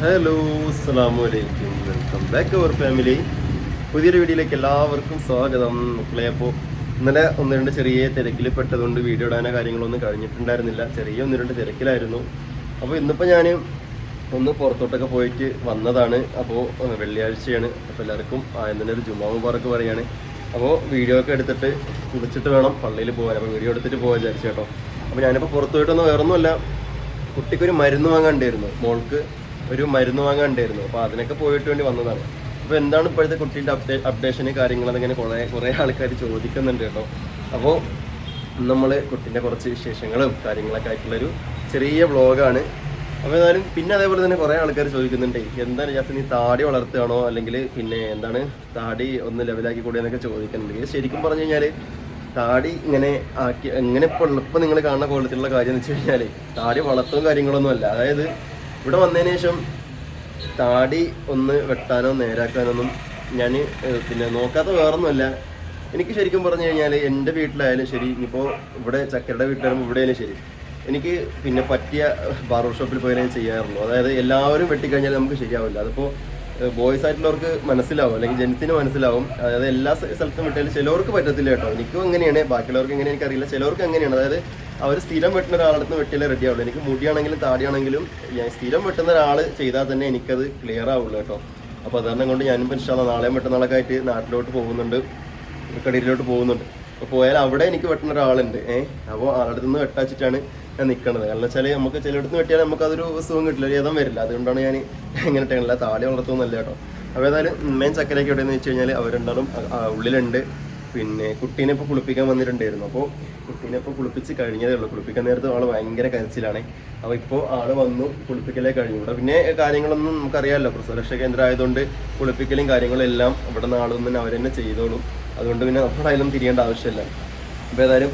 Hello അസ്സാമു അലൈക്കും welcome back അവർ family പുതിയൊരു വീഡിയോയിലേക്ക് എല്ലാവർക്കും സ്വാഗതം. മക്കളെ അപ്പോൾ ഇന്നലെ ഒന്ന് രണ്ട് ചെറിയ തിരക്കിൽ പെട്ടതുകൊണ്ട് വീഡിയോ ഇടാനോ കാര്യങ്ങളൊന്നും കഴിഞ്ഞിട്ടുണ്ടായിരുന്നില്ല. ചെറിയ ഒന്ന് രണ്ട് തിരക്കിലായിരുന്നു. അപ്പോൾ ഇന്നിപ്പോൾ ഞാൻ ഒന്ന് പുറത്തോട്ടൊക്കെ പോയിട്ട് വന്നതാണ്. അപ്പോൾ വെള്ളിയാഴ്ചയാണ്. അപ്പോൾ എല്ലാവർക്കും ആയതിന്റെ ഒരു ജുമാ മുബാറക്ക് പറയുകയാണ് അപ്പോൾ വീഡിയോ ഒക്കെ എടുത്തിട്ട് കുളിച്ചിട്ട് വേണം പള്ളിയിൽ പോകാൻ അപ്പോൾ വീഡിയോ എടുത്തിട്ട് പോകാൻ വിചാരിച്ചു കേട്ടോ. അപ്പോൾ ഞാനിപ്പോൾ പുറത്തു പോയിട്ടൊന്നും വേറൊന്നുമല്ല. കുട്ടിക്കൊരു മരുന്ന് വാങ്ങാണ്ടായിരുന്നു മോൾക്ക് ഒരു മരുന്ന് വാങ്ങാണ്ടായിരുന്നു അപ്പോൾ അതിനൊക്കെ പോയിട്ട് വേണ്ടി വന്നതാണ്. അപ്പോൾ എന്താണ് ഇപ്പോഴത്തെ കുട്ടീന്റെ അപ്ഡേ അപ്ഡേഷന് കാര്യങ്ങൾ അതിങ്ങനെ കുറേ കുറേ ആൾക്കാർ ചോദിക്കുന്നുണ്ട് കേട്ടോ. അപ്പോൾ നമ്മൾ കുട്ടീന്റെ കുറച്ച് വിശേഷങ്ങളും കാര്യങ്ങളൊക്കെ ആയിട്ടുള്ളൊരു ചെറിയ വ്ളോഗാണ്. അപ്പോൾ എന്നാലും പിന്നെ അതേപോലെ തന്നെ കുറേ ആൾക്കാർ ചോദിക്കുന്നുണ്ട്. എന്താണ് ജാസ്തി നീ താടി വളർത്തുകയാണോ? അല്ലെങ്കിൽ പിന്നെ എന്താണ്? താടി ഒന്ന് ലെവലാക്കി കൂടി എന്നൊക്കെ ചോദിക്കുന്നുണ്ട്. ശരിക്കും പറഞ്ഞു കഴിഞ്ഞാൽ താടി ഇങ്ങനെ ആക്കി എങ്ങനെ ഇപ്പോൾ ഇപ്പം നിങ്ങൾ കാണുന്ന കോലത്തിലുള്ള കാര്യം എന്ന് വെച്ച് കഴിഞ്ഞാൽ താടി വളർത്തും കാര്യങ്ങളൊന്നും അല്ല. അതായത് ഇവിടെ വന്നതിന് ശേഷം താടി ഒന്ന് വെട്ടാനോ നേരാക്കാനൊന്നും ഞാൻ പിന്നെ നോക്കാത്ത വേറൊന്നുമല്ല. എനിക്ക് ശരിക്കും പറഞ്ഞു കഴിഞ്ഞാൽ എന്റെ വീട്ടിലായാലും ശരി ഇനിയിപ്പോൾ ഇവിടെ ചക്കരയുടെ വീട്ടിലായാലും ഇവിടെ ശരി എനിക്ക് പിന്നെ പറ്റിയ ബാർബർ ഷോപ്പിൽ പോയാലേ ചെയ്യാറുള്ളൂ. അതായത് എല്ലാവരും വെട്ടിക്കഴിഞ്ഞാൽ നമുക്ക് ശരിയാവില്ല. അതിപ്പോൾ ബോയ്സ് ആയിട്ടുള്ളവർക്ക് മനസ്സിലാവും അല്ലെങ്കിൽ ജെൻസിന് മനസ്സിലാവും. അതായത് എല്ലാ സ്ഥ- സ്ഥലത്തും വിട്ടാലും ചിലവർക്ക് പറ്റത്തില്ല കേട്ടോ. എനിക്കും അങ്ങനെയാണ് ബാക്കിയുള്ളവർക്ക് എങ്ങനെ എനിക്കറിയില്ല. ചിലവർക്ക് അങ്ങനെയാണ്. അതായത് അവർ സ്ഥിരം വെട്ടുന്ന ഒരാളുടെ അടുത്ത് വെട്ടിയാലേ റെഡി ആവുള്ളൂ. എനിക്ക് മുടിയാണെങ്കിലും താടിയാണെങ്കിലും ഞാൻ സ്ഥിരം വെട്ടുന്ന ഒരാൾ ചെയ്താൽ തന്നെ എനിക്കത് ക്ലിയർ ആവുള്ളൂ കേട്ടോ. അപ്പോൾ അതുകാരണം കൊണ്ട് ഞാനിപ്പോൾ ഇൻഷാല്ല നാളെയും വെട്ടുന്നാളൊക്കെ ആയിട്ട് നാട്ടിലോട്ട് പോകുന്നുണ്ട്. കടയിലോട്ട് പോകുന്നുണ്ട്. അപ്പോൾ പോയാൽ അവിടെ എനിക്ക് വെട്ടുന്ന ഒരാളുണ്ട്. ഏഹ് അപ്പോൾ ആളുടെ നിന്ന് വെട്ടാച്ചിട്ടാണ് ഞാൻ നിൽക്കുന്നത് കാരണം വെച്ചാൽ നമുക്ക് ചിലയിടത്ത് വെട്ടിയാൽ നമുക്ക് അതൊരു സുഖം കിട്ടില്ല ഒരു ഏതം വരില്ല. അതുകൊണ്ടാണ് ഞാൻ ഇങ്ങനെ ഇട്ടല്ല താടി വളർത്തുന്നല്ല കേട്ടോ. അപ്പോൾ ഏതായാലും മെയിൻ ചക്കരയൊക്കെ എവിടെയെന്ന് വെച്ച് കഴിഞ്ഞാൽ അവരുണ്ടാലും ഉള്ളിലുണ്ട്. പിന്നെ കുട്ടീനെ ഇപ്പോൾ കുളിപ്പിക്കാൻ വന്നിട്ടുണ്ടായിരുന്നു. അപ്പോൾ കുട്ടീനെ ഇപ്പോൾ കുളിപ്പിച്ച് കഴിഞ്ഞതേ ഉള്ളൂ. കുളിപ്പിക്കാൻ നേരത്ത് ആൾ ഭയങ്കര കരച്ചിലാണ്. അപ്പോൾ ഇപ്പോൾ ആൾ വന്നു കുളിപ്പിക്കലേ കഴിഞ്ഞു. ഇവിടെ പിന്നെ കാര്യങ്ങളൊന്നും നമുക്കറിയാമല്ലോ. പ്രസവരക്ഷ കേന്ദ്രം ആയതുകൊണ്ട് കുളിപ്പിക്കലും കാര്യങ്ങളും എല്ലാം ഇവിടെ നിന്ന് ആളൊന്നും തന്നെ ചെയ്തോളും. അതുകൊണ്ട് പിന്നെ നമ്മളായാലും തിരിയേണ്ട ആവശ്യമില്ല. അപ്പോൾ ഏതായാലും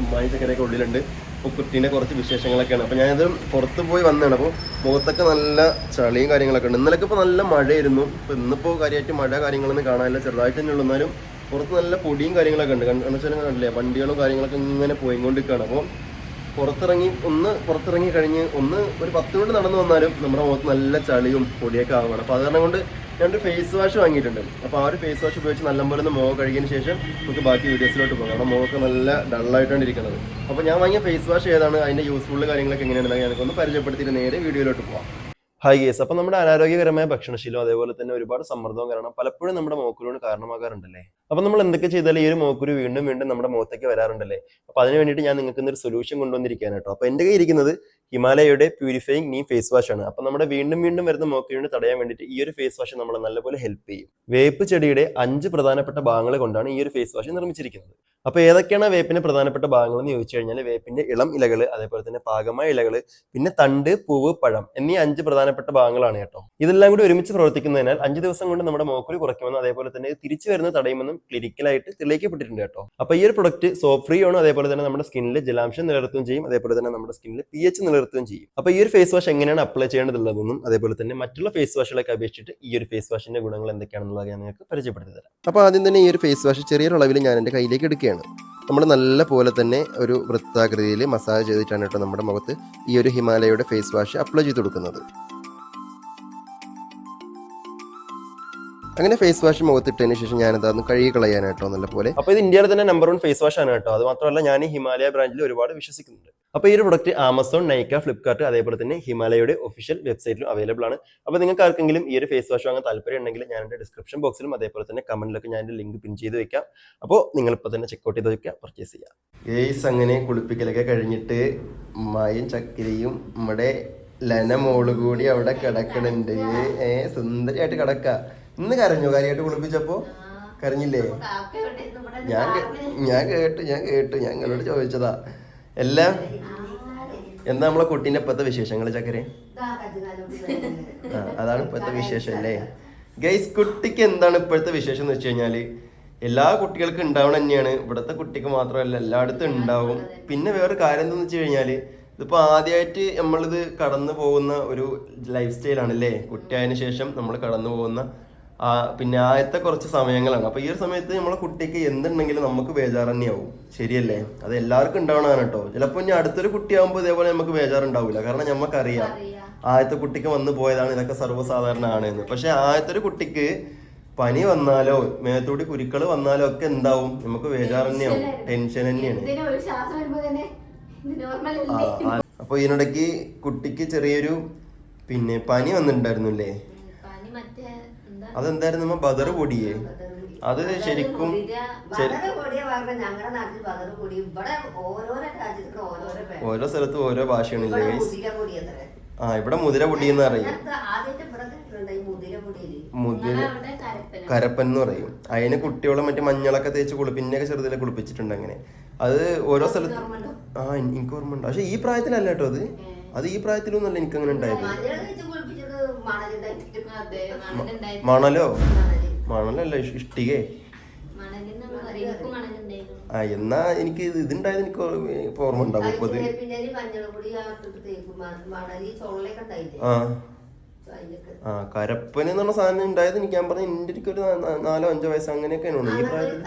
അമ്മായി ചക്കരയൊക്കെ ഉള്ളിലുണ്ട്. അപ്പോൾ കുട്ടീന്റെ കുറച്ച് വിശേഷങ്ങളൊക്കെയാണ്. അപ്പോൾ ഞാനത് പുറത്ത് പോയി വന്നതാണ്. അപ്പോൾ മുഖത്തൊക്കെ നല്ല ചളിയും കാര്യങ്ങളൊക്കെ ഉണ്ട്. ഇന്നലൊക്കെ ഇപ്പോൾ നല്ല മഴയായിരുന്നു. ഇപ്പോൾ ഇന്നിപ്പോൾ കാര്യമായിട്ട് മഴ കാര്യങ്ങളൊന്നും കാണാനില്ല. ചെറുതായിട്ട് തന്നെ ഉള്ളൂ. എന്നാലും പുറത്ത് നല്ല പൊടിയും കാര്യങ്ങളൊക്കെ ഉണ്ട്. കണ്ടുവെച്ചാൽ കണ്ടില്ലേ വണ്ടികളും കാര്യങ്ങളൊക്കെ ഇങ്ങനെ പോയിക്കൊണ്ടിരിക്കുകയാണ്. അപ്പോൾ പുറത്തിറങ്ങി ഒന്ന് പുറത്തിറങ്ങി കഴിഞ്ഞ് ഒന്ന് ഒരു പത്ത് മിനിറ്റ് നടന്നു വന്നാലും നമ്മുടെ മുഖത്ത് നല്ല ചളിയും പൊടിയൊക്കെ ആവുകയാണ്. അപ്പോൾ അത് കാരണം കൊണ്ട് ഞാനൊരു ഫേസ് വാഷ് വാങ്ങിയിട്ടുണ്ട്. അപ്പോൾ ആ ഒരു ഫേസ് വാഷ് ഉപയോഗിച്ച് നല്ലപോലെ ഒന്ന് മുഖം കഴുകിയതിന് ശേഷം നമുക്ക് ബാക്കി വീഡിയോസിലോട്ട് പോകാം. കാരണം മുഖമൊക്കെ നല്ല ഡള്ളായിട്ടാണ് ഇരിക്കുന്നത്. അപ്പോൾ ഞാൻ വാങ്ങിയ ഫേസ് വാഷ് ഏതാണ്? അതിന്റെ യൂസ്ഫുൾ കാര്യങ്ങളൊക്കെ എങ്ങനെയാണെന്ന് ഒന്ന് പരിചയപ്പെടുത്തിയിട്ട് നേരെ വീഡിയോയിലോട്ട് പോകാം. ഹായ് ഗേസ് അപ്പോൾ നമ്മുടെ അനാരോഗ്യകരമായ ഭക്ഷണശീലം അതേപോലെ തന്നെ ഒരുപാട് സമ്മർദ്ദവും കാരണം പലപ്പോഴും നമ്മുടെ മോക്കുരുവിന് കാരണമാകാറുണ്ടല്ലേ? അപ്പോൾ നമ്മൾ എന്തൊക്കെ ചെയ്താലും ഈ ഒരു മോക്കുരു വീണ്ടും വീണ്ടും നമ്മുടെ മുഖത്തേക്ക് വരാറുണ്ടല്ലേ? അപ്പോൾ അതിന് വേണ്ടിയിട്ട് ഞാൻ നിങ്ങൾക്ക് ഇന്നൊരു സൊല്യൂഷൻ കൊണ്ടുവന്നിരിക്കുകയാണ് കേട്ടോ. അപ്പോൾ എന്റെ കയ്യിൽ ഇരിക്കുന്നത് ഹിമാലയയുടെ പ്യൂരിഫൈങ് നീ ഫേസ് വാഷ് ആണ്. അപ്പോൾ നമ്മുടെ വീണ്ടും വീണ്ടും വരുന്ന മോക്കുരുവിനെ തടയാൻ വേണ്ടിയിട്ട് ഈ ഒരു ഫേസ് വാഷ് നമ്മളെ നല്ലപോലെ ഹെൽപ്പ് ചെയ്യും. വേപ്പ് ചെടിയുടെ അഞ്ച് പ്രധാനപ്പെട്ട ഭാഗങ്ങൾ കൊണ്ടാണ് ഈ ഒരു ഫേസ് വാഷ് നിർമ്മിച്ചിരിക്കുന്നത്. അപ്പോൾ ഏതൊക്കെയാണ് വേപ്പിന്റെ പ്രധാനപ്പെട്ട ഭാഗങ്ങൾ എന്ന് ചോദിച്ചു കഴിഞ്ഞാൽ വേപ്പിന്റെ ഇളം ഇലകൾ അതേപോലെ തന്നെ പാകമായ ഇലകൾ പിന്നെ തണ്ട് പൂവ് പഴം എന്നീ അഞ്ച് പ്രധാനപ്പെട്ട ഭാഗങ്ങളാണ് കേട്ടോ. ഇതെല്ലാം കൂടി ഒരുമിച്ച് പ്രവർത്തിക്കുന്നതിനാൽ അഞ്ച് ദിവസം കൊണ്ട് നമ്മുടെ മോക്കുരു കുറയ്ക്കുമെന്നും അതേപോലെ തന്നെ തിരിച്ചു വരുന്ന തടയുമെന്നും ക്ലിനിക്കലായിട്ട് തെളിയിക്കപ്പെട്ടിട്ടുണ്ട് കേട്ടോ. അപ്പോൾ ഈ ഒരു പ്രൊഡക്റ്റ് സോപ്പ് ഫ്രീ ആണ് അതേപോലെ തന്നെ നമ്മുടെ സ്കിന്നിലെ ജലാംശം നിലനിർത്തുകയും ചെയ്യും അതേപോലെ തന്നെ നമ്മുടെ സ്കിന്നിലെ പി എച്ച് നിലനിർത്തുകയും ചെയ്യും. അപ്പോൾ ഈ ഒരു ഫേസ് വാഷ് എങ്ങനെയാണ് അപ്ലൈ ചെയ്യേണ്ടതുള്ളതെന്നും അതേപോലെ തന്നെ മറ്റുള്ള ഫേസ് വാഷുകളൊക്കെ അപേക്ഷിച്ചിട്ട് ഈ ഒരു ഫേസ് വാഷിന്റെ ഗുണങ്ങൾ എന്തൊക്കെയാണെന്നുള്ളത് ഞാൻ നിങ്ങൾക്ക് പരിചയപ്പെടുത്തി തരാം. അപ്പോൾ ആദ്യം തന്നെ ഈ ഒരു ഫേസ് വാഷ് ചെറിയൊരു അളവിൽ ഞാൻ എന്റെ കയ്യിലേക്ക് എടുക്കുകയാണ്. നമ്മൾ നല്ല പോലെ തന്നെ ഒരു വൃത്താകൃതിയിൽ മസാജ് ചെയ്തിട്ടാണ് കേട്ടോ നമ്മുടെ മുഖത്ത് ഈ ഒരു ഹിമാലയയുടെ ഫേസ് വാഷ് അപ്ലൈ ചെയ്ത് കൊടുക്കുന്നത്. അങ്ങനെ ഫേസ് വാഷ് മുഖത്തിട്ടതിന് ശേഷം ഞാൻ അതൊന്ന് കഴുകി കളയാനായിട്ടോ നല്ല പോലെ അപ്പോൾ ഇത് ഇന്ത്യയിലെ തന്നെ നമ്പർ വൺ ഫേസ് വാഷ് ആണ് കേട്ടോ. അത് മാത്രമല്ല ഞാൻ ഹിമാലയ ബ്രാൻഡിൽ ഒരുപാട് വിശ്വസിക്കുന്നുണ്ട്. അപ്പോൾ ഈ ഒരു പ്രൊഡക്റ്റ് ആമസോൺ നൈക്ക ഫ്ലിപ്കാർട്ട് അതേപോലെ തന്നെ ഹിമാലയയുടെ ഒഫീഷ്യൽ വെബ്സൈറ്റിലും അവൈലബിൾ ആണ്. അപ്പോൾ നിങ്ങൾക്ക് ആർക്കെങ്കിലും ഈ ഒരു ഫേസ് വാഷ് വാങ്ങാൻ താല്പര്യം ഉണ്ടെങ്കിൽ ഞാൻ എന്റെ ഡിസ്ക്രിപ്ഷൻ ബോക്സിലും അതേപോലെ തന്നെ കമന്റിലൊക്കെ ഞാൻ എന്റെ ലിങ്ക് പിൻ ചെയ്ത് വെക്കാം. അപ്പോൾ നിങ്ങൾ ഇപ്പൊ തന്നെ ചെക്കൗട്ട് ചെയ്ത് വെക്കുക പർച്ചേസ് ചെയ്യാം ഏയ്സ് അങ്ങനെ കുളിപ്പിക്കലൊക്കെ കഴിഞ്ഞിട്ട് മായും ചക്കിരിയും നമ്മുടെ ലന മോൾ കൂടി അവിടെ കിടക്കണുണ്ട്. ഏ സുന്ദരിയായിട്ട് കിടക്ക. ഇന്ന് കരഞ്ഞോ? കാര്യമായിട്ട് കുളിപ്പിച്ചപ്പോ? കരഞ്ഞില്ലേ? ഞാൻ ഞാൻ കേട്ട് ഞാൻ കേട്ടു ഞാൻ നിങ്ങളോട് ചോദിച്ചതാ. എല്ലാം? എന്താ നമ്മളെ കുട്ടീന്റെ ഇപ്പോഴത്തെ വിശേഷങ്ങൾ ചക്കരെ? അതാണ് ഇപ്പോഴത്തെ വിശേഷം അല്ലേ? ഗൈസ് കുട്ടിക്ക് എന്താണ് ഇപ്പോഴത്തെ വിശേഷം എന്ന് വെച്ച് കഴിഞ്ഞാൽ എല്ലാ കുട്ടികൾക്കും ഉണ്ടാവണം തന്നെയാണ്. ഇവിടുത്തെ കുട്ടിക്ക് മാത്രമല്ല എല്ലായിടത്തും ഉണ്ടാവും. പിന്നെ വേറൊരു കാര്യം എന്താണെന്ന് വെച്ച് കഴിഞ്ഞാൽ ഇതിപ്പോൾ ആദ്യമായിട്ട് നമ്മളിത് കടന്നു പോകുന്ന ഒരു ലൈഫ് സ്റ്റൈലാണ് അല്ലേ കുട്ടിയായതിനു ശേഷം നമ്മൾ കടന്നു പോകുന്ന ആ പിന്നെ ആദ്യത്തെ കുറച്ച് സമയങ്ങളാണ്. അപ്പോൾ ഈ ഒരു സമയത്ത് നമ്മളെ കുട്ടിക്ക് എന്തുണ്ടെങ്കിലും നമുക്ക് ബേജാറ് തന്നെയാവും ശരിയല്ലേ? അത് എല്ലാവർക്കും ഉണ്ടാവണതാണ് കേട്ടോ. ചിലപ്പോൾ ഇനി അടുത്തൊരു കുട്ടിയാകുമ്പോൾ ഇതേപോലെ നമുക്ക് ബേജാറുണ്ടാവില്ല കാരണം നമുക്കറിയാം ആദ്യത്തെ കുട്ടിക്ക് വന്നു പോയതാണ് ഇതൊക്കെ സർവസാധാരണ ആണ് എന്ന് പക്ഷെ ആദ്യത്തെ ഒരു കുട്ടിക്ക് പനി വന്നാലോ മേത്തോടി കുരുക്കൾ വന്നാലോ ഒക്കെ എന്താവും? നമുക്ക് ബേജാറ് തന്നെയാവും ടെൻഷൻ തന്നെയാണ് എന്തിനാ ഒരു ശ്വാസം വരുമ്പോ തന്നെ? നോർമൽ ആ, ആ. അപ്പൊ ഇതിനിടയ്ക്ക് കുട്ടിക്ക് ചെറിയൊരു പിന്നെ പനി വന്നിട്ടുണ്ടായിരുന്നു അല്ലേ പനി മറ്റേ എന്താ അതെന്തായിരുന്നു നമ്മ ബദർ പൊടിയേ. അത് ശരിക്കും ഓരോ സ്ഥലത്തും ഓരോ ഭാഷയാണ്. ആ ഇവിടെ മുതിര പൊടി എന്ന് പറയും. മുതിര കരപ്പൻ എന്ന് പറയും. അതിന് കുട്ടികളെ മറ്റേ മഞ്ഞളൊക്കെ തേച്ച് കുളിപ്പിന്നൊക്കെ ചെറുതിലെ കുളിപ്പിച്ചിട്ടുണ്ട് അങ്ങനെ. അത് ഓരോ സ്ഥലത്ത് ആ എനിക്ക് ഓർമ്മ ഉണ്ട് പക്ഷെ ഈ പ്രായത്തിലല്ല കേട്ടോ അത്. അത് ഈ പ്രായത്തിലൊന്നല്ല എനിക്ക് അങ്ങനെ ഉണ്ടായത് മഞ്ഞൾ തേച്ച് കുളിപ്പിച്ചത് മണലുണ്ടായിട്ട് അതെ മണലുണ്ടായി മണലോ? മണലല്ല ഇഷ്ടികേ. ആ എന്നാ എനിക്ക് ഇത് ഇതുണ്ടായത് എനിക്ക് ഓർമ്മ- ഉണ്ടാവും മുപ്പത് ആ ആ. കരപ്പന എന്ന് പറഞ്ഞ സാധനം ഉണ്ടായത് എനിക്ക് ഞാൻ പറഞ്ഞ എന്റെ ഒരു നാലോ അഞ്ചോ വയസ്സ് അങ്ങനെയൊക്കെയാണ് ഈ പ്രായത്തിൽ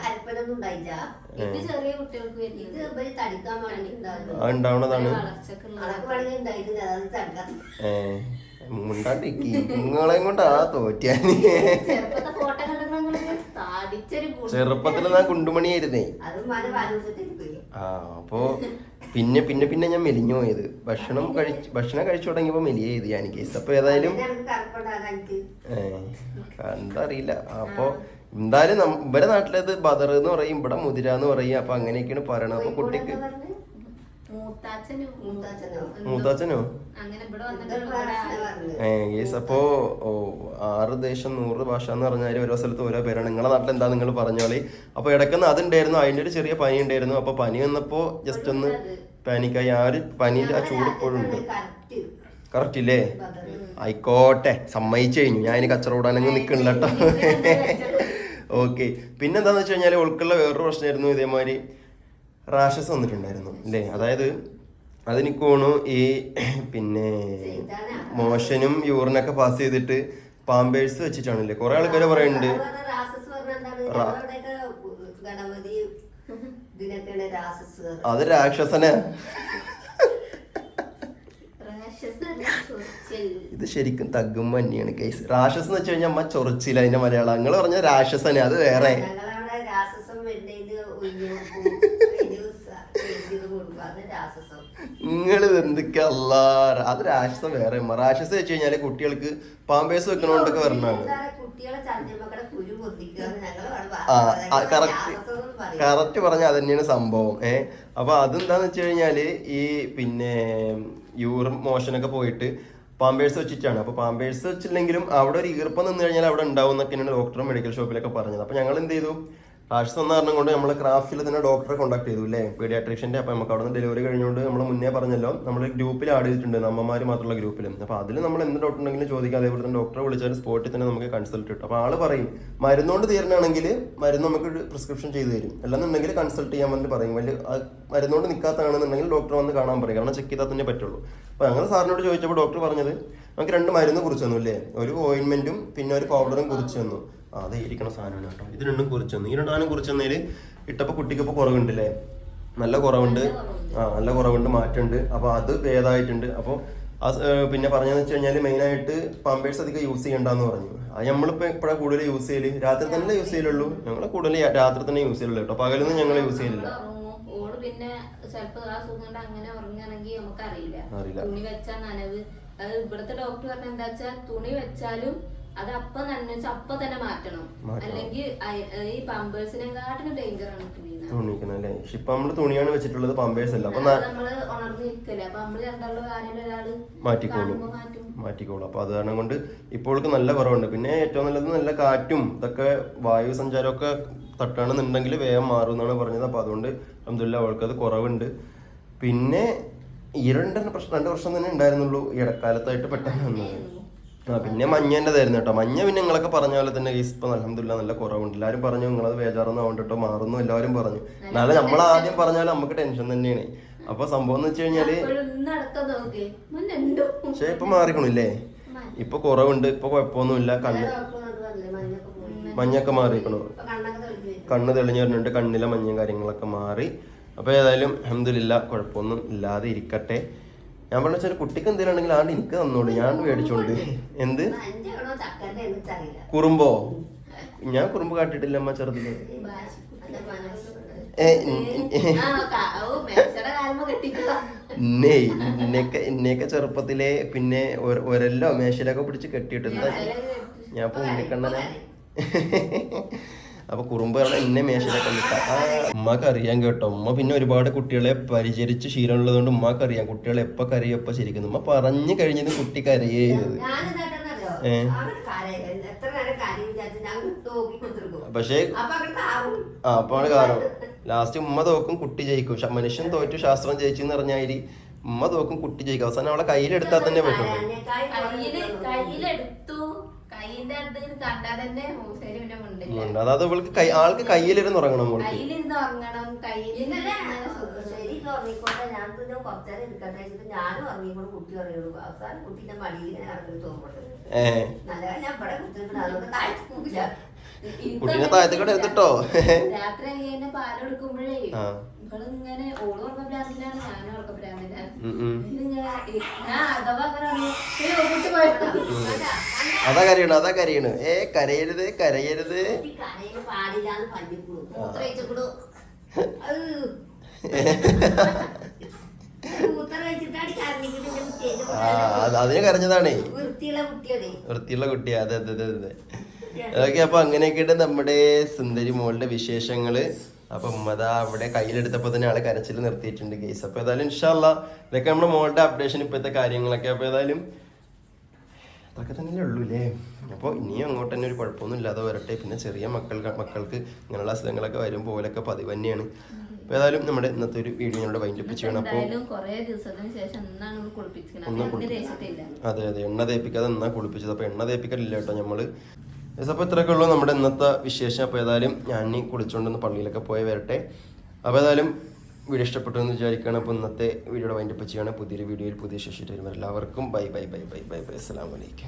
ഉണ്ടാവണതാണ്. വളർച്ചക്കുള്ള മുണ്ടാണ്ടിരിക്കി നിങ്ങളെയും കൊണ്ടാ താടിച്ചൊരു ചെറുപ്പത്തിൽ ഞാൻ കുണ്ടുമണിയായിരുന്നേ ആ അപ്പോ പിന്നെ പിന്നെ പിന്നെ ഞാൻ മെലിഞ്ഞു പോയത്. ഭക്ഷണം കഴിച്ച് ഭക്ഷണം കഴിച്ചു തുടങ്ങിയപ്പോ മെലിയ ചെയ്ത് ഞാൻ കേസ് അപ്പൊ ഏതായാലും ഏ, അപ്പൊ എന്തായാലും ഇവരെ നാട്ടിലത് ബദർ എന്ന് പറയും ഇവിടെ മുതിര എന്ന് പറയും. അപ്പൊ അങ്ങനെയൊക്കെയാണ് പറയണത്. അപ്പൊ കുട്ടിക്ക്? മൂത്താച്ചനും. പറഞ്ഞത്. അപ്പോ ആറ് ദേശം നൂറ് ഭാഷ എന്ന് പറഞ്ഞാൽ ഓരോ സ്ഥലത്ത് ഓരോ പേരാണ്. നിങ്ങളുടെ നാട്ടിൽ എന്താ നിങ്ങൾ പറഞ്ഞോളി? അപ്പൊ ഇടയ്ക്കൊന്ന് അതുണ്ടായിരുന്നു അതിന്റെ ഒരു ചെറിയ പനി ഉണ്ടായിരുന്നു. അപ്പൊ പനി വന്നപ്പോ ജസ്റ്റ് ഒന്ന് പാനിക്കായി ആ ഒരു പനിയുടെ ആ ചൂട് ഇപ്പോഴും ഉണ്ട് കറക്റ്റ്. ഇല്ലേ. ആയിക്കോട്ടെ സമ്മതിച്ചു കഴിഞ്ഞു. ഞാൻ ഇനി കച്ചറോടാനങ്ങ് നിൽക്കണില്ല കേട്ടോ. ഓക്കെ പിന്നെന്താന്ന് വെച്ച് കഴിഞ്ഞാൽ ഉൾക്കുള്ള വേറൊരു പ്രശ്നമായിരുന്നു ഇതേമാതിരി റാഷസ് വന്നിട്ടുണ്ടായിരുന്നു. അല്ലേ? അതായത് അതെനിക്ക് തോന്നുന്നു ഈ പിന്നെ മോഷനും യൂറിനൊക്കെ പാസ് ചെയ്തിട്ട് പാമ്പേഴ്സ് വെച്ചിട്ടാണല്ലേ? കുറെ ആൾക്കാർ പറയുന്നുണ്ട്. അത് രാക്ഷസനെ. ഇത് ശരിക്കും തഗ്ഗും മഞ്ഞിയാണ് കേസ് രാക്ഷസ് എന്ന് വെച്ച് കഴിഞ്ഞാൽ അമ്മ ചൊറിച്ചില്ല അതിന്റെ മലയാളം. നിങ്ങൾ പറഞ്ഞ രാക്ഷസനെ അത് വേറെ. നിങ്ങൾ എന്തൊക്കെയല്ല അത് രാക്ഷസം വേറെ. രാക്ഷസം വെച്ച് കഴിഞ്ഞാൽ കുട്ടികൾക്ക് പാമ്പേഴ്സ് വെക്കണോണ്ടൊക്കെ വരണാണ് കറക്റ്റ് പറഞ്ഞ അത് തന്നെയാണ് സംഭവം. ഏ അപ്പൊ അതെന്താന്ന് വെച്ച് കഴിഞ്ഞാൽ ഈ പിന്നെ യൂറിൻ മോഷനൊക്കെ പോയിട്ട് പാമ്പേഴ്സ് വെച്ചിട്ടാണ്. അപ്പൊ പാമ്പേഴ്സ് വെച്ചില്ലെങ്കിലും അവിടെ ഒരു ഈർപ്പം നിന്ന് കഴിഞ്ഞാൽ അവിടെ ഉണ്ടാവും എന്നൊക്കെയാണ് ഡോക്ടറും മെഡിക്കൽ ഷോപ്പിലൊക്കെ പറഞ്ഞത്. അപ്പൊ ഞങ്ങൾ എന്ത് ചെയ്തു? റാഷസ് എന്ന് കാരണം കൊണ്ട് നമ്മൾ ക്രാഫ്റ്റിൽ തന്നെ ഡോക്ടറെ കോൺടാക്ട് ചെയ്തു അല്ലേ പീഡിയാട്രീഷ്യന്റെ അപ്പോൾ നമുക്ക് അവിടെ നിന്ന് ഡെലിവറി കഴിഞ്ഞുകൊണ്ട് നമ്മൾ മുന്നേ പറഞ്ഞല്ലോ നമ്മൾ ഗ്രൂപ്പിൽ ആഡ് ചെയ്തിട്ടുണ്ട് അമ്മമാർ മാത്രമുള്ള ഗ്രൂപ്പിൽ അപ്പോൾ അതിൽ നമ്മൾ എന്ത് ഡോക്ടർ ഉണ്ടെങ്കിലും ചോദിക്കാം. അതേപോലെ തന്നെ ഡോക്ടറെ വിളിച്ചാൽ സ്പോട്ടിൽ തന്നെ നമുക്ക് കൺസൾട്ട് കിട്ടും. അപ്പോൾ ആൾ പറയും മരുന്നുകൊണ്ട് തീരണാണെങ്കിൽ മരുന്ന് നമുക്ക് പ്രിസ്ക്രിപ്ഷൻ ചെയ്തു തരും. അല്ലെന്നുണ്ടെങ്കിൽ കൺസൾട്ട് ചെയ്യാൻ വേണ്ടി പറയും. വലിയ മരുന്നുകൊണ്ട് നിൽക്കാത്തതാണെന്നുണ്ടെങ്കിൽ ഡോക്ടർ വന്ന് കാണാൻ പറയും. കാരണം ചെക്ക് ചെയ്താൽ തന്നെ പറ്റുള്ളൂ. അപ്പൊ അങ്ങനെ സാറിനോട് ചോദിച്ചപ്പോൾ ഡോക്ടർ പറഞ്ഞത് നമുക്ക് രണ്ട് മരുന്ന് കുറിച്ച് തന്നു അല്ലേ ഒരു ഓയിൻമെന്റും പിന്നെ ഒരു പൗഡറും കുറിച്ച് തന്നു. അതെ ഇരിക്കണ സാധനമാണ് കേട്ടോ. ഇത് രണ്ടും കുറിച്ച് തന്നു ഈ രണ്ടാനും കുറിച്ച് തന്നതിൽ ഇട്ടപ്പോൾ കുട്ടിക്ക് ഇപ്പോൾ കുറവുണ്ടല്ലേ? നല്ല കുറവുണ്ട്. ആ നല്ല കുറവുണ്ട് മാറ്റമുണ്ട് അപ്പോൾ അത് ഭേദമായിട്ടുണ്ട് അപ്പോൾ ആ പിന്നെ പറഞ്ഞതെന്ന് വെച്ച് കഴിഞ്ഞാൽ മെയിനായിട്ട് പമ്പേഴ്സ് അധികം യൂസ് ചെയ്യണ്ടെന്ന് പറഞ്ഞു. അത് നമ്മളിപ്പോൾ എപ്പോഴാണ് കൂടുതൽ യൂസ് ചെയ്യൽ? രാത്രി തന്നെ യൂസ് ചെയ്യലുള്ളൂ. ഞങ്ങൾ കൂടുതൽ രാത്രി തന്നെ യൂസ് ചെയ്യലുള്ളൂ കേട്ടോ. പകലൊന്നും ഞങ്ങൾ യൂസ് ചെയ്യലില്ല. പിന്നെ ആ സുഖം അങ്ങനെ ഉറങ്ങുകയാണെങ്കിൽ. തുണി വെച്ചാൽ നനവ്. അത് ഇവിടുത്തെ ഡോക്ടർ പറഞ്ഞ എന്താ വെച്ചാൽ തുണി വെച്ചാലും അത് അപ്പൊ നനച്ച അപ്പൊ തന്നെ മാറ്റണം. അല്ലെങ്കിൽ ഈ ഈ പമ്പേഴ്സിനെക്കാട്ടിലും ഡേഞ്ചർ ആണ് തുണി തുണിക്കണം അല്ലേ പക്ഷെ ഇപ്പൊ നമ്മൾ തുണിയാണ് വെച്ചിട്ടുള്ളത് പമ്പേഴ്സ് അല്ല അപ്പൊ നമ്മൾ അപ്പൊ ആരെങ്കിലും ഒരാൾ മാറ്റിക്കോളും. മാറ്റിക്കോളും. അപ്പൊ അത് കാരണം കൊണ്ട് ഇപ്പോൾക്ക് നല്ല കുറവുണ്ട്. പിന്നെ ഏറ്റവും നല്ലത് നല്ല കാറ്റും ഇതൊക്കെ വായു സഞ്ചാരമൊക്കെ തട്ടാണെന്നുണ്ടെങ്കിൽ വേഗം മാറും എന്നാണ് പറഞ്ഞത്. അപ്പൊ അതുകൊണ്ട് അബ്ദുല്ല അവൾക്ക് അത് കുറവുണ്ട്. പിന്നെ ഈ രണ്ട് പ്രശ്നം രണ്ട് പ്രശ്നം തന്നെ ഉണ്ടായിരുന്നുള്ളൂ ഇടക്കാലത്തായിട്ട് പെട്ടെന്ന് വന്നത്. ആ പിന്നെ മഞ്ഞേന്റെതായിരുന്നു കേട്ടോ. മഞ്ഞ പിന്നെ നിങ്ങളൊക്കെ പറഞ്ഞ പോലെ തന്നെ ഇപ്പം അലഹമില്ല നല്ല കുറവുണ്ട് എല്ലാവരും പറഞ്ഞു നിങ്ങളത് ബേജാറൊന്നും ആവണ്ട കേട്ടോ മാറുന്നു. എല്ലാവരും പറഞ്ഞു. എന്നാലും നമ്മൾ ആദ്യം പറഞ്ഞാലും നമുക്ക് ടെൻഷൻ തന്നെയാണ്. അപ്പൊ സംഭവം എന്ന് വെച്ച് കഴിഞ്ഞാൽ ഇപ്പോഴും അടക്കം നോക്കി മുന്നുണ്ടോ പക്ഷെ ഇപ്പൊ മാറിക്കണില്ലേ? ഇപ്പൊ കുറവുണ്ട് ഇപ്പൊ കുഴപ്പമൊന്നുമില്ല. കണ്ണ് മഞ്ഞൊക്കെ മാറിക്കണു കണ്ണ് തെളിഞ്ഞു വരുന്നുണ്ട് കണ്ണിലെ മഞ്ഞും കാര്യങ്ങളൊക്കെ മാറി. അപ്പൊ ഏതായാലും അഹമ്മദില്ല കുഴപ്പമൊന്നും ഇല്ലാതെ ഇരിക്കട്ടെ. ഞാൻ പറഞ്ഞ വെച്ചാൽ കുട്ടിക്ക് എന്തെങ്കിലും ഉണ്ടെങ്കിൽ ആണ്ട് എനിക്ക് തന്നോളൂ. ഞാൻ മേടിച്ചോണ്ട്. എന്ത്? കുറുമ്പോ? ഞാൻ കുറുമ്പ് കാട്ടിട്ടില്ല അമ്മ ചെറുതിൽ. ഇന്നൊക്കെ ഇന്നൊക്കെ ചെറുപ്പത്തിലെ പിന്നെ ഒരെല്ലോ ഒരല്ലോ മേശയിലൊക്കെ പിടിച്ച് കെട്ടിയിട്ടുണ്ട്. ഞാൻ ഇപ്പൊ ഉണ്ണിക്കണ്ണനാ അപ്പൊ കുറുമ്പ് പറഞ്ഞ എന്നെ മേശയിലൊക്കെ ഉമ്മക്ക് അറിയാൻ കേട്ടോ. ഉമ്മ പിന്നെ ഒരുപാട് കുട്ടികളെ പരിചരിച്ച് ശീലമുള്ളത് കൊണ്ട് ഉമ്മക്ക് അറിയാം. കുട്ടികളെ എപ്പൊ കരയും എപ്പോ ശരിക്കുന്നു ഉമ്മ പറഞ്ഞു കഴിഞ്ഞത് കുട്ടി കരയേ. ചെയ്തത് പക്ഷേ ആ അപ്പാണ് കാരണം ലാസ്റ്റ് ഉമ്മ തോക്കും കുട്ടി ജയിക്കും. മനുഷ്യൻ തോറ്റു ശാസ്ത്രം ജയിച്ചു എന്ന് പറഞ്ഞാൽ ഉമ്മ തോക്കും കുട്ടി ജയിക്കും. അവസാനം അവളെ കയ്യിലെടുത്താൽ തന്നെ പറ്റുള്ളൂ. അടുത്ത് തന്നെ മുണ്ടില്ല ഉണ്ട്. അതായത് ഇവൾക്ക് കൈ ആൾക്ക് കയ്യിലിരുന്ന് ഉറങ്ങണം മോൾക്ക്. കയ്യിലിരുന്ന് ഉറങ്ങണം. കയ്യിൽ ഇന്നലെ ശരി ഉറങ്ങിക്കോട്ടെ. ഞാൻ പിന്നെ കുറച്ചേരം ഇരിക്കട്ടെ വെച്ചിട്ട് ഞാനും ഉറങ്ങിക്കൊണ്ട് കുട്ടി ഉറങ്ങിയുള്ളൂ അവസാനം കുട്ടീന്റെ മടിയിൽ ഇങ്ങനെ ഏ. നല്ല ഞാൻ ഇവിടെ കുത്തിട്ടുണ്ട് അതുകൊണ്ട് താഴ്ത്തി പോകില്ല കുട്ടീനെ താഴത്തെ കൂടെ എടുത്തിട്ടോ? രാത്രി അങ്ങനെ പാലെടുക്കുമ്പോഴേ ഇങ്ങനെ ഓൾ ഞാൻ? അതാ കരയണു അതാ കരയണു. ഏ കരയരുത് കരയരുത്. അതിന് കരഞ്ഞതാണേ. വൃത്തിയുള്ള കുട്ടിയാ. അതെ അതെ അതെ അതെ. ഓക്കെ അപ്പൊ അങ്ങനെയൊക്കെയാണ് നമ്മുടെ സുന്ദരി മോളുടെ വിശേഷങ്ങൾ. അപ്പൊ ഉമ്മത അവിടെ കയ്യിലെടുത്തപ്പോ തന്നെ ആൾ കരച്ചിൽ നിർത്തിയിട്ടുണ്ട് കേസ് അപ്പൊ ഏതായാലും ഇൻഷാല്ല ഇതൊക്കെ നമ്മുടെ മോളുടെ അപ്ഡേഷൻ ഇപ്പോഴത്തെ കാര്യങ്ങളൊക്കെ. അപ്പൊ ഏതായാലും അതൊക്കെ തന്നെ ഉള്ളൂ അല്ലേ അപ്പോൾ ഇനിയും അങ്ങോട്ട് തന്നെ ഒരു കുഴപ്പമൊന്നും ഇല്ലാതെ വരട്ടെ. പിന്നെ ചെറിയ മക്കൾക്ക് മക്കൾക്ക് ഇങ്ങനെയുള്ള അസുഖങ്ങളൊക്കെ വരും പോലൊക്കെ പതിവ് തന്നെയാണ്. അപ്പോൾ ഏതായാലും നമ്മുടെ ഇന്നത്തെ ഒരു വീഡിയോ ഞങ്ങളുടെ വൈൻഡപ്പ് ചെയ്യണം അപ്പോൾ ഒന്ന് അതെ അതെ. എണ്ണ തേപ്പിക്കാതെ എന്നാ കുളിപ്പിച്ചത്. അപ്പോൾ എണ്ണ തേപ്പിക്കലില്ല കേട്ടോ നമ്മൾ അപ്പോൾ ഇത്രയൊക്കെ ഉള്ളൂ നമ്മുടെ ഇന്നത്തെ വിശേഷം. അപ്പോൾ ഏതായാലും ഞാൻ ഇനി കുളിച്ചുകൊണ്ടൊന്ന് പള്ളിയിലൊക്കെ പോയി വരട്ടെ. അപ്പോൾ ഏതായാലും വീഡിയോ ഇഷ്ടപ്പെട്ടു എന്ന് വിചാരിക്കുകയാണ്. അപ്പോൾ ഇന്നത്തെ വീഡിയോയുടെ വൈൻഡപ്പ് ചെയ്യുകയാണ്. പുതിയൊരു വീഡിയോയിൽ പുതിയ ശേഷിട്ട് വരുമ്പോൾ എല്ലാവർക്കും bye bye bye bye bye bye. അസ്സാം അലൈക്കും.